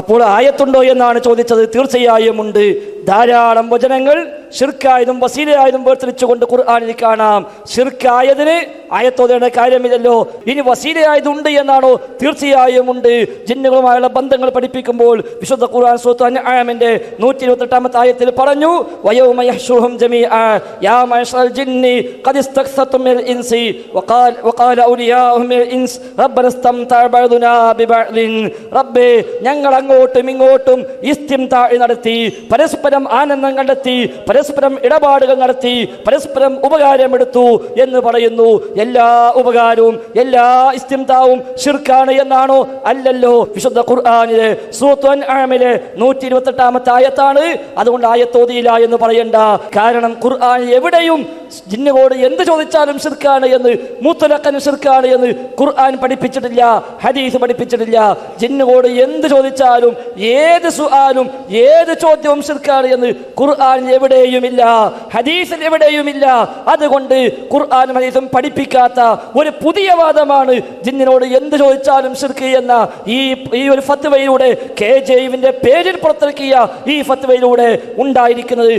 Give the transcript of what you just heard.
അപ്പോൾ ആയത്തുണ്ടോ എന്നാണ് ചോദിച്ചത്. തീർച്ചയായും ഉണ്ട്. ധാരാളം വചനങ്ങൾ ഷിർക്കായതും വസീലയായതും വേർതിരിച്ചുകൊണ്ട് ഖുർആാനിൽ കാണാം. ഷിർക്കായതിന് ആയത്തോതേണ്ട കാര്യമില്ലല്ലോ. ഇനി വസീലയായതുണ്ട് എന്നാണോ? തീർച്ചയായും ഉണ്ട്. ജിന്നുകളുമായുള്ള ബന്ധങ്ങൾ പഠിപ്പിക്കുമ്പോൾ വിശുദ്ധ ഖുർആൻ സൂത്ത് അൻആമിന്റെ നൂറ്റി ഇരുപത്തെട്ടാമത്തെ ആയത്തിൽ പറഞ്ഞു വയൗമ യഹ്ശുറുഹും ജമീഅ യാ മഅശറൽ ജിന്നി ഖദ് ഇസ്തക്സതും മിനൽ ഇൻസി. വഖാൽ വഖാല ഔലിയാഹും മിൽ ഇൻസ്. റബ്ബന ഇസ്തംതഅ ബഅദുനാ ബിബഅദിൻ റബ്ബേ ഞങ്ങൾ അങ്ങോട്ടും ഇങ്ങോട്ടും ഇസ്തിംതാഇ നടത്തി പരസ്പരം ആനന്ദം കണ്ടെത്തി പരസ്പരം ഇടപാടുകൾ നടത്തി പരസ്പരം ഉപകാരമെടുത്തു എന്ന് പറയുന്നു. എല്ലാ ഉപകാരവും എല്ലാ ഇസ്തിംതാവും ഷിർക്കാണ് എന്നാണോ? അല്ലല്ലോ. വിശുദ്ധ ഖുർആാനിലെ സൂത്വൻ ആമിലെ നൂറ്റി ഇരുപത്തെട്ടാമത്തെ ആയത്താണ്. അതുകൊണ്ട് ആയത്തോതിയില്ല എന്ന് പറയണ്ട. കാരണം ഖുർആൻ എവിടെയും ജിന്നുകോട് എന്ത് ചോദിച്ചാലും ശിർക്കാണ് എന്ന് മൂത്തലക്കൻ ശിർക്കാണ് എന്ന് ഖുർആൻ പഠിപ്പിച്ചിട്ടില്ല ഹദീസ് പഠിപ്പിച്ചിട്ടില്ല. ജിന്നുകോട് എന്ത് ചോദിച്ചാലും ഏത് സുആലും ഏത് ചോദ്യവും ശിർക്കാണ് എന്ന് ഖുർആൻ എവിടെയുമില്ല ഹദീസിൽ എവിടെയുമില്ല. അതുകൊണ്ട് ഖുർആൻ ഹദീസും പഠിപ്പിക്കാത്ത ഒരു പുതിയ വാദമാണ് ജിന്നിനോട് എന്ത് ചോദിച്ചാലും ശിർക്ക് എന്ന ഈ ഈ ഒരു ഫത്വയിലൂടെ കെ ജെയുവിന്റെ പേരിൽ പുറത്തിറക്കിയ ഈ ഫത്വയിലൂടെ ഉണ്ടായിരിക്കുന്നത്.